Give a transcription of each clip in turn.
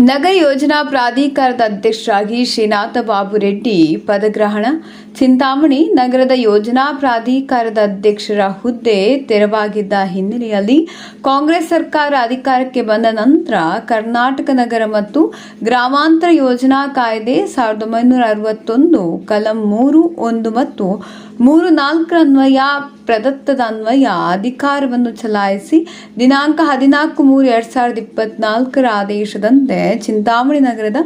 ನಗರ ಯೋಜನಾ ಪ್ರಾಧಿಕಾರದ ಅಧ್ಯಕ್ಷರಾಗಿ ಶ್ರೀನಾಥ ಬಾಬು ರೆಡ್ಡಿ ಪದಗ್ರಹಣ ಚಿಂತಾಮಣಿ ನಗರದ ಯೋಜನಾ ಪ್ರಾಧಿಕಾರದ ಅಧ್ಯಕ್ಷರ ಹುದ್ದೆ ತೆರವಾಗಿದ್ದ ಹಿನ್ನೆಲೆಯಲ್ಲಿ ಕಾಂಗ್ರೆಸ್ ಸರ್ಕಾರ ಅಧಿಕಾರಕ್ಕೆ ಬಂದ ನಂತರ ಕರ್ನಾಟಕ ನಗರ ಮತ್ತು ಗ್ರಾಮಾಂತರ ಯೋಜನಾ ಕಾಯ್ದೆ ಸಾವಿರದ ಒಂಬೈನೂರ ಅರವತ್ತೊಂದು, ಕಲಂ ಮೂರು, ಒಂದು ಮತ್ತು ಮೂರು ನಾಲ್ಕರ ಅನ್ವಯ, ಪ್ರದತ್ತದ ಅನ್ವಯ ಅಧಿಕಾರವನ್ನು ಚಲಾಯಿಸಿ ದಿನಾಂಕ ಹದಿನಾಲ್ಕು ಮೂರು ಎರಡ್ ಸಾವಿರದ ಇಪ್ಪತ್ನಾಲ್ಕರ ಆದೇಶದಂತೆ ಚಿಂತಾಮಣಿ ನಗರದ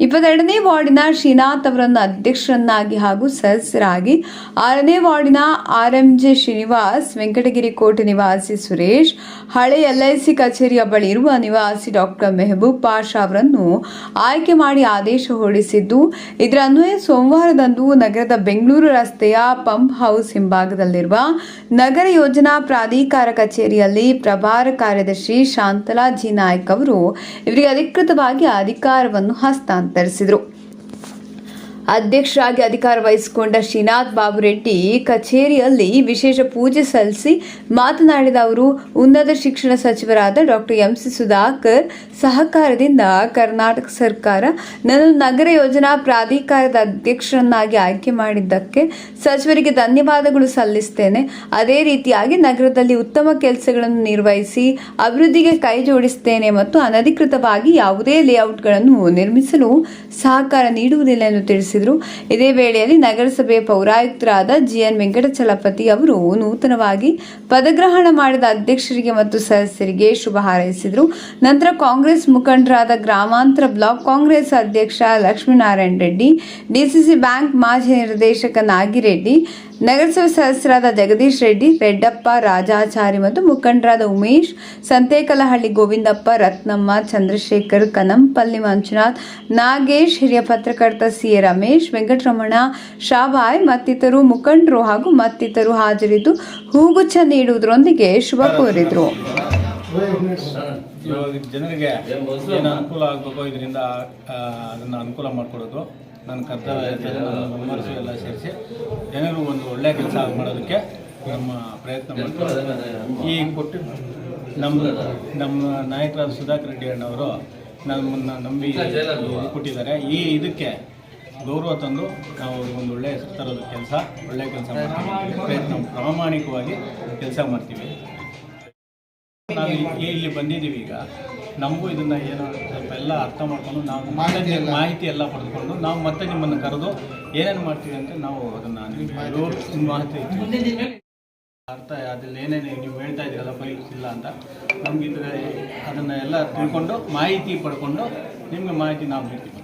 ಇಪ್ಪತ್ತೆರಡನೇ ವಾರ್ಡಿನ ಶ್ರೀನಾಥ್ ಅವರನ್ನು ಅಧ್ಯಕ್ಷರನ್ನಾಗಿ ಹಾಗೂ ಸದಸ್ಯರಾಗಿ ಆರನೇ ವಾರ್ಡಿನ R M J Srinivas, Venkatagiri Kote ನಿವಾಸಿ ಸುರೇಶ್, ಹಳೆ ಎಲ್ಐಸಿ ಕಚೇರಿಯ ಬಳಿ ಇರುವ ನಿವಾಸಿ ಡಾಕ್ಟರ್ ಮೆಹಬೂಬ್ ಪಾಷಾ ಅವರನ್ನು ಆಯ್ಕೆ ಮಾಡಿ ಆದೇಶ ಹೊರಡಿಸಿದ್ದು, ಇದರ ಅನ್ವಯ ಸೋಮವಾರದಂದು ನಗರದ ಬೆಂಗಳೂರು ರಸ್ತೆಯ ಪಂಪ್ ಹೌಸ್ ಹಿಂಭಾಗದಲ್ಲಿರುವ ನಗರ ಯೋಜನಾ ಪ್ರಾಧಿಕಾರ ಕಚೇರಿಯಲ್ಲಿ ಪ್ರಭಾರ ಕಾರ್ಯದರ್ಶಿ ಶಾಂತಲಾ ಜಿ ನಾಯ್ಕ್ ಅವರು ಇವರಿಗೆ ಅಧಿಕೃತವಾಗಿ ಅಧಿಕಾರವನ್ನು ಹಸ್ತಾಂತರಿಸಿದರು ಅಧ್ಯಕ್ಷರಾಗಿ ಅಧಿಕಾರ ವಹಿಸಿಕೊಂಡ ಶ್ರೀನಾಥ್ ಬಾಬು ರೆಡ್ಡಿ ಕಚೇರಿಯಲ್ಲಿ ವಿಶೇಷ ಪೂಜೆ ಸಲ್ಲಿಸಿ ಮಾತನಾಡಿದ ಅವರು, ಉನ್ನತ ಶಿಕ್ಷಣ ಸಚಿವರಾದ ಡಾಕ್ಟರ್ ಎಂ. ಸಿ. ಸುಧಾಕರ್ ಸಹಕಾರದಿಂದ ಕರ್ನಾಟಕ ಸರ್ಕಾರ ನನ್ನ ನಗರ ಯೋಜನಾ ಪ್ರಾಧಿಕಾರದ ಅಧ್ಯಕ್ಷರನ್ನಾಗಿ ಆಯ್ಕೆ ಮಾಡಿದ್ದಕ್ಕೆ ಸಚಿವರಿಗೆ ಧನ್ಯವಾದಗಳು ಸಲ್ಲಿಸ್ತೇನೆ. ಅದೇ ರೀತಿಯಾಗಿ ನಗರದಲ್ಲಿ ಉತ್ತಮ ಕೆಲಸಗಳನ್ನು ನಿರ್ವಹಿಸಿ ಅಭಿವೃದ್ಧಿಗೆ ಕೈ ಜೋಡಿಸುತ್ತೇನೆ ಮತ್ತು ಅನಧಿಕೃತವಾಗಿ ಯಾವುದೇ ಲೇಔಟ್ಗಳನ್ನು ನಿರ್ಮಿಸಲು ಸಹಕಾರ ನೀಡುವುದಿಲ್ಲ ಎಂದು ತಿಳಿಸಿದರು. ಇದೇ ವೇಳೆಯಲ್ಲಿ ನಗರಸಭೆಯ ಪೌರಾಯುಕ್ತರಾದ ಜಿಎನ್ ವೆಂಕಟಚಲಪತಿ ಅವರು ನೂತನವಾಗಿ ಪದಗ್ರಹಣ ಮಾಡಿದ ಅಧ್ಯಕ್ಷರಿಗೆ ಮತ್ತು ಸದಸ್ಯರಿಗೆ ಶುಭ ಹಾರೈಸಿದರು. ನಂತರ ಕಾಂಗ್ರೆಸ್ ಮುಖಂಡರಾದ ಗ್ರಾಮಾಂತರ ಬ್ಲಾಕ್ ಕಾಂಗ್ರೆಸ್ ಅಧ್ಯಕ್ಷ ಲಕ್ಷ್ಮೀನಾರಾಯಣ ರೆಡ್ಡಿ, ಡಿಸಿಸಿ ಬ್ಯಾಂಕ್ ಮಾಜಿ ನಿರ್ದೇಶಕ ನಾಗಿರೆಡ್ಡಿ ನಗರಸಭೆ ಸದಸ್ಯರಾದ ಜಗದೀಶ್ ರೆಡ್ಡಿ ರೆಡ್ಡಪ್ಪ ರಾಜಾಚಾರಿ ಮತ್ತು ಮುಖಂಡರಾದ ಉಮೇಶ್, ಸಂತೇಕಲಹಳ್ಳಿ ಗೋವಿಂದಪ್ಪ, ರತ್ನಮ್ಮ, ಚಂದ್ರಶೇಖರ್, ಕನಂಪಲ್ಲಿ ಮಂಜುನಾಥ್, ನಾಗೇಶ್, ಹಿರಿಯ ಪತ್ರಕರ್ತ ಸಿ ಎ ರಮೇಶ್, ವೆಂಕಟರಮಣ, ಶಾಬಾಯ್ ಮತ್ತಿತರು ಮುಖಂಡರು ಹಾಗೂ ಮತ್ತಿತರು ಹಾಜರಿದ್ದು ಹೂಗುಚ್ಛ ನೀಡುವುದರೊಂದಿಗೆ ಶುಭ ಕೋರಿದರು. ಜನರಿಗೆ ಏನು ಅನುಕೂಲ ಆಗಬೇಕು ಇದರಿಂದ ಅದನ್ನು ಅನುಕೂಲ ಮಾಡಿಕೊಡೋದು. ನನ್ನ ಕರ್ತವ್ಯ ಮೆಂಬರ್ಸ್ ಎಲ್ಲ ಸೇರಿಸಿ ಜನರು ಒಂದು ಒಳ್ಳೆಯ ಕೆಲಸ ಮಾಡೋದಕ್ಕೆ ನಮ್ಮ ಪ್ರಯತ್ನ ಮಾಡ್ತೀವಿ ಈ ಕೊಟ್ಟು ನಮ್ಮ ನಮ್ಮ ನಾಯಕರಾದ ಸುಧಾಕರ್ ರೆಡ್ಡಿ ಅಣ್ಣವರು ನಮ್ಮನ್ನು ನಂಬಿ ಕೊಟ್ಟಿದ್ದಾರೆ. ಈ ಇದಕ್ಕೆ ಗೌರವ ತಂದು ನಾವು ಒಂದು ಒಳ್ಳೆಯ ಥರದ ತರೋದು ಕೆಲಸ ಒಳ್ಳೆಯ ಕೆಲಸ ಮಾಡ್ತೀವಿ. ಪ್ರಯತ್ನ ಪ್ರಾಮಾಣಿಕವಾಗಿ ಕೆಲಸ ಮಾಡ್ತೀವಿ. ನಾವು ಇಲ್ಲಿ ಬಂದಿದ್ದೀವಿ ಈಗ. ನಮಗೂ ಇದನ್ನ ಏನೋ ಸ್ವಲ್ಪ ಎಲ್ಲ ಅರ್ಥ ಮಾಡ್ಕೊಂಡು ನಾವು ಮತ್ತೆ ಮಾಹಿತಿ ಎಲ್ಲ ಪಡೆದುಕೊಂಡು ನಾವು ಮತ್ತೆ ನಿಮ್ಮನ್ನು ಕರೆದು ಏನೇನು ಮಾಡ್ತೀವಿ ಅಂತ ನಾವು ಅದನ್ನ ಮಾಹಿತಿ. ಅರ್ಥ ಅದನ್ನ ಏನೇನು ನೀವು ಹೇಳ್ತಾ ಇದ್ದೀರಲ್ಲ ಫೈಲ್ಸ್ ಇಲ್ಲ ಅಂತ. ನಮ್ಗೆ ಇದ್ರೆ ಅದನ್ನ ಎಲ್ಲ ತಿಳ್ಕೊಂಡು ಮಾಹಿತಿ ಪಡ್ಕೊಂಡು ನಿಮ್ಗೆ ಮಾಹಿತಿ ನಾವು ನೀಡ್ತೀವಿ.